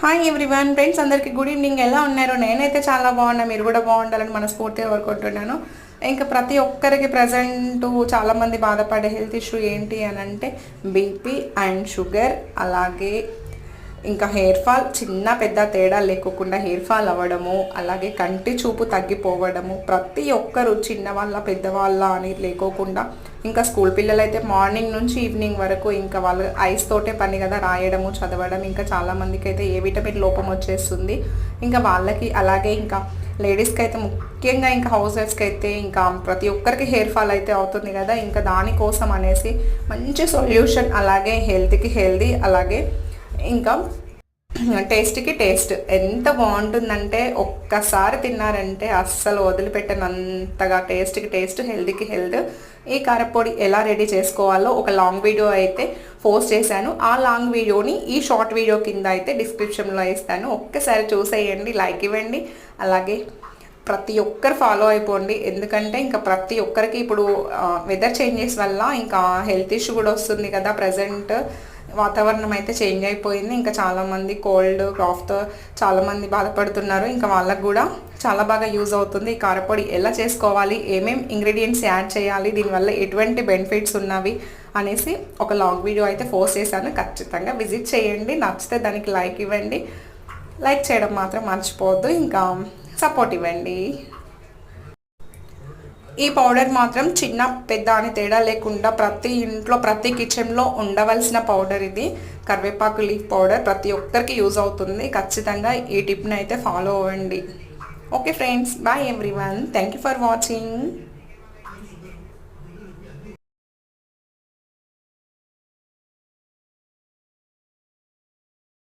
Hi everyone friends అందరికీ good evening ఎలా ఉన్నారు? నేనైతే చాలా బాగున్నా. మీరు కూడా బాగుండాలని మనస్ఫూర్తిగా కోరుకుంటున్నాను. ఇంకా ప్రతి ఒక్కరికి ప్రజెంట్ చాలామంది బాధపడే హెల్త్ ఇష్యూ ఏంటి అని అంటే బీపీ అండ్ షుగర్ అలాగే ఇంకా హెయిర్ ఫాల్ చిన్న పెద్ద తేడా లేకోకుండా హెయిర్ ఫాల్ అవ్వడము అలాగే కంటి చూపు తగ్గిపోవడము ప్రతి ఒక్కరు చిన్నవాళ్ళ పెద్దవాళ్ళ అని లేకోకుండా ఇంకా స్కూల్ పిల్లలు అయితే మార్నింగ్ నుంచి ఈవినింగ్ వరకు ఇంకా వాళ్ళు ఐస్ తోటే పని కదా రాయడము చదవడం ఇంకా చాలామందికి అయితే ఏ విటమిన్ లోపం వచ్చేస్తుంది. ఇంకా వాళ్ళకి అలాగే ఇంకా లేడీస్కి అయితే ముఖ్యంగా ఇంకా హౌస్ వైఫ్స్కి అయితే ఇంకా ప్రతి ఒక్కరికి హెయిర్ ఫాల్ అయితే అవుతుంది కదా ఇంకా దానికోసం అనేసి మంచి సొల్యూషన్ అలాగే హెల్త్కి హెల్దీ అలాగే ఇంకా టేస్ట్కి టేస్ట్. ఎంత బాగుంటుందంటే ఒక్కసారి తిన్నారంటే అస్సలు వదిలిపెట్టనంతగా టేస్ట్కి టేస్ట్ హెల్తీకి హెల్త్. ఈ కారపొడి ఎలా రెడీ చేసుకోవాలో ఒక లాంగ్ వీడియో అయితే పోస్ట్ చేశాను. ఆ లాంగ్ వీడియోని ఈ షార్ట్ వీడియో కింద అయితే డిస్క్రిప్షన్లో ఇస్తాను. ఒక్కసారి చూసేయండి లైక్ ఇవ్వండి. అలాగే ప్రతి ఒక్కరు ఫాలో అయిపోండి. ఎందుకంటే ఇంకా ప్రతి ఒక్కరికి ఇప్పుడు వెదర్ చేంజెస్ వల్ల ఇంకా హెల్త్ ఇష్యూ కూడా వస్తుంది కదా ప్రజెంట్ వాతావరణం అయితే చేంజ్ అయిపోయింది. ఇంకా చాలామంది కోల్డ్ కాఫ్తో చాలామంది బాధపడుతున్నారు. ఇంకా వాళ్ళకు కూడా చాలా బాగా యూజ్ అవుతుంది. ఈ కారపొడి ఎలా చేసుకోవాలి? ఏమేమి ఇంగ్రీడియంట్స్ యాడ్ చేయాలి? దీనివల్ల ఎటువంటి బెనిఫిట్స్ ఉన్నవి? అనేసి ఒక లాంగ్ వీడియో అయితే ఫోర్స్ చేశాను. ఖచ్చితంగా విజిట్ చేయండి. నచ్చితే దానికి లైక్ ఇవ్వండి. లైక్ చేయడం మాత్రం మర్చిపోవద్దు. ఇంకా సపోర్ట్ ఇవ్వండి. ఈ పౌడర్ మాత్రం చిన్న పెద్ద అని తేడా లేకుండా ప్రతి ఇంట్లో ప్రతి కిచెన్లో ఉండవలసిన పౌడర్ ఇది. కరివేపాకు లీఫ్ పౌడర్ ప్రతి ఒక్కరికి యూజ్ అవుతుంది. ఖచ్చితంగా ఈ టిప్ని అయితే ఫాలో అవ్వండి. Okay friends bye everyone. Thank you for watching.